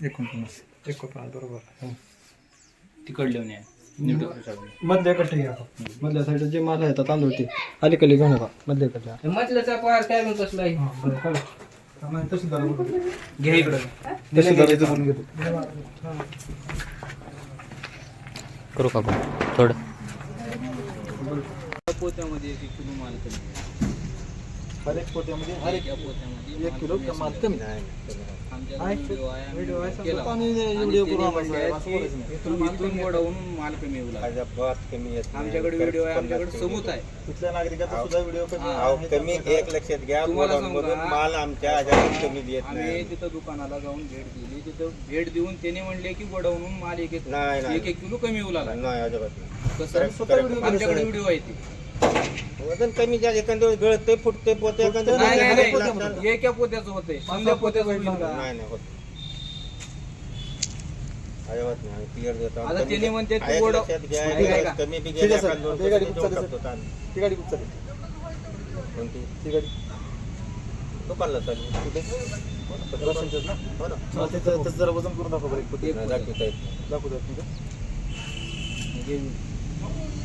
एकोणपन्नास. एकोणपन्नास बरोबर. तिकडले नाही मधल्या कट्टे घ्या मधल्या साईड जे माल आहे तांदूळ ते अलीकडे घेऊ नका मधल्या कट्ट्या मधल्याचा पार काय म्हणतो असला घ्या. इकडं. करू का आपण? थोडं. पोत्यामध्ये एक एक किलो माल कमी हर एक पोत्यामध्ये हर एक पोत्यामध्ये एक किलो माल कमी गोडाऊन माल कमी आमच्याकडे व्हिडिओ आहे आमच्याकडे सबूत आहे. तिथल्या नागरिकाचा सुद्धा व्हिडिओ कमी हा. आहे. कमी एक लक्षात घ्या गोडाऊन? माल आमच्या कमी देत आम्ही नाही. तिथं दुकानाला जाऊन भेट दिली. तिथं भेट देऊन त्याने म्हणले की गोडाऊनहून माल एक एक नाही, नाही. एक एक किलो कमी येऊ लागला. नाही अजिबात. आमच्याकडे व्हिडिओ आहे ते. वजन कमी ज्या एखाद्या वेळेस गळते फुटते पोते एखाद्या नाही नाही. नाही एका पोत्याचं होते समजा पोत्याचं होईल? नाही नाही होत अजिबात नाही क्लिअर देतो आता कमी- त्याने म्हणते तू आहे गोड- लक्षात घ्या, ठीक आहे का? कमी बी ठीक आहे, गेल्या सर. एखाद दोन ते गाडी चालेल, ताण. ती गाडी कुठं चालेल कोणती ती गाडी दुकानला चालू राशनचीच ना हो ना त्याचं त्याचं जरा वजन करून दाखवा बरं एक पोती. नाही, दाखवता येत नाही. तुमचं. दाखवता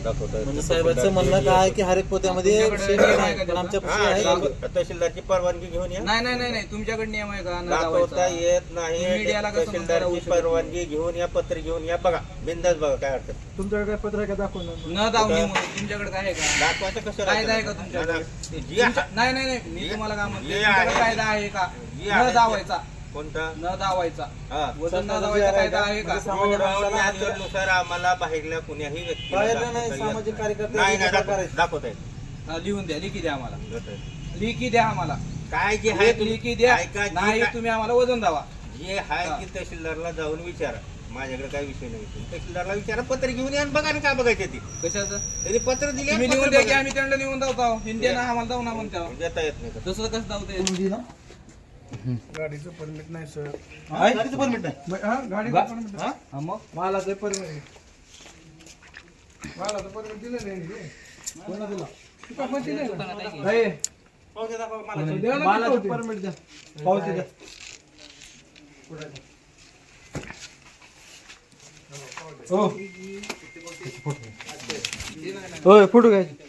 येत म्हणजे. साहेबांचं म्हणणं काय आहे की हर एक पोत्यामध्ये शेण नाही पण आमच्या हा, आहे तहसीलदारची परवानगी घेऊन या. नाही नाही नाही नाही. तुमच्याकडे नियम आहे का? न दाखवता? येत नाही. मीडियाला कसं म्हणता राहू तहसीलदारची शकत? परवानगी घेऊन या पत्र घेऊन या. बघा बिंदास बघा काय अडचण. तुमच्याकडे काय पत्र आहे का दाखवून? न दावणी म्हणून तुमच्याकडे काय आहे का? दाखवायचं कसं कायदा आहे का? तुमच्याकडे? जी तुमच्या- नाही नाही नाही. मी तुम्हाला काय म्हणतो जे तुमच्याकडे आहे- कायदा आहे का? जे न दावायचा. कोणता? न दावायचा हा. वजन न दावायचा कायदा आहे का? सामान्य माणसाला नुसार आम्हाला बाहेरल्या कुण्याही दाखवता नाही, सामाजिक कार्यकर्ते नाही नाही अधिकार दाखव- आहेत. दाखवता येत हा, लिहून द्या लिखी द्या आम्हाला. दाखवता. लिखी द्या आम्हाला. काय जे आहे एक तुम्ही- लिखी द्या ऐका, जे नाही काय- तुम्ही आम्हाला वजन दावा. जे आहे. की तहसीलदारला जाऊन विचारा. माझ्याकडे काय विषय नाही तहसीलदारला विचारा पत्र घेऊन या आणि बघा ना काय बघायचे ती. कशाचं? त्यांनी पत्र दिले तुम्ही लिहून द्या की. आम्ही त्यांना लिहून दावतो. हिंदी ना आम्हाला दाव ना म्हणतो. देता येत नाही का? तसं कसं दावता येईल तुम्ही ना गाडीचं परमिट नाही सर आहे? गाडीचं परमिट नाही हा गाडीचं परमिट हा? हा मग मालाचं परमिट मालाचं परमिट दिलं नाही रे. कोणाला दिला आपण दिलं ना. आहे. पावती दाखवा मालाची. द्या ना ती मालाची पावती. परमिट द्या पावती द्या हो होय फोटो घ्यायचे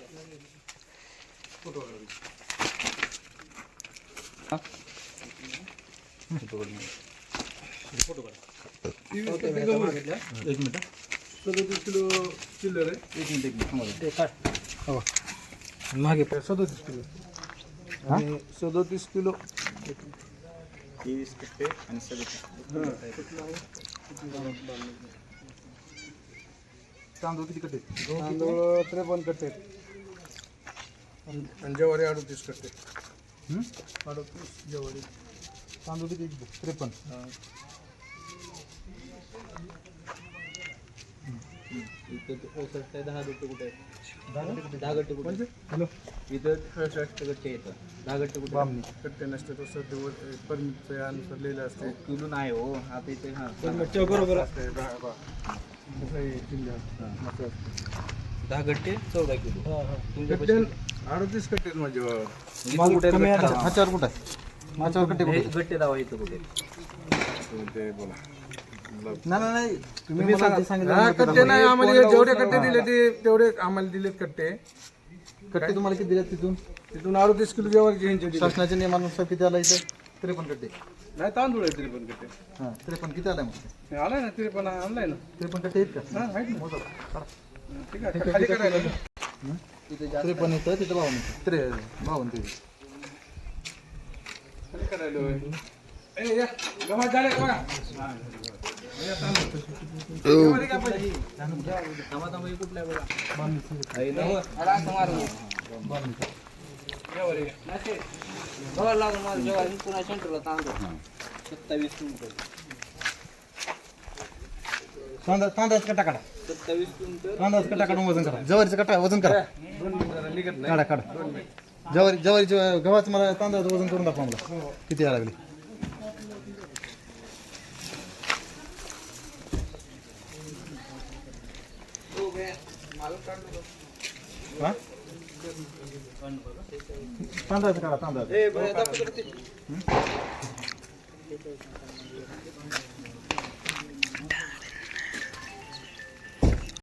एक मिनिट सदोतीस किलो चिल्लर आहे एक मिनिट एक मिनिट थांबा. ते काय हो मागे. सदोतीस किलो आणि सदोतीस किलो तांदूळ किती कटे तांदूळ त्रेपन्न कट्टे आणि ज्वारी अडतीस कट्टे अडतीस ज्वारी तांदूळ किती त्रेपन्न. दहा गट्टे कुठे आहेत? दहा गट्टे कुठे म्हणजे हॅलो. इथं गट्टे येतात दहा गट्टे कुठे बामणी. कट्टे नसते तर सध्या परमिटच्या अनुसार लिहिलं असते. किलो नाही हो. आता इथे हा. बरोबर. असते दहा. दहा गट्टे चौदा किलो. तुमच्या अडतीस कट्टे कमी आहे ह्याच्यावर कुठं आहे माझ्यावर कटे कुठे? गट्टे दावा इथं कुठे? ते बोला नाही. नाही नाही तुम्ही मला जे सांगितलं हा कट्टे नाही आम्हाला जेवढे. कट्टे दिले ते तेवढे आम्हाला दिलेत कट्टे. कट्टे तुम्हाला किती दिले तिथून? तिथून अडतीस किलो ज्वारीचे ह्यांचे दिले शासनाच्या नियमानुसार किती आला इथं? त्रेपन्न कट्टे. नाही तांदूळ आहे त्रिपन्न कट्टे. हां त्रेपन्न किती आलाय मग? आलाय ना त्रिपन्न आणलाय ना. त्रेपन्न कट्टे आहेत का? हा आहेत ना. ठीक आहे. खाली करायला त्रेपन्न येतं तिथं बावन्न येतं त्रे बावन्न ते खाली लागून जेव्हा पुन्हा सेंटरला तांदूळ सत्तावीस क्विंटल. तांदळा तांदळाचा कटा काढा सत्तावीस क्विंटल तांदळाचा कटा काढून वजन करा. जवळचा कटा वजन करा. काढा काढा. ज्वारी ज्वारीच्या गव्हाचं मला तांदळाचं वजन करून दाखवा मला. किती यायला लागले? हा? तांदळाचं काढा तांदळाचं.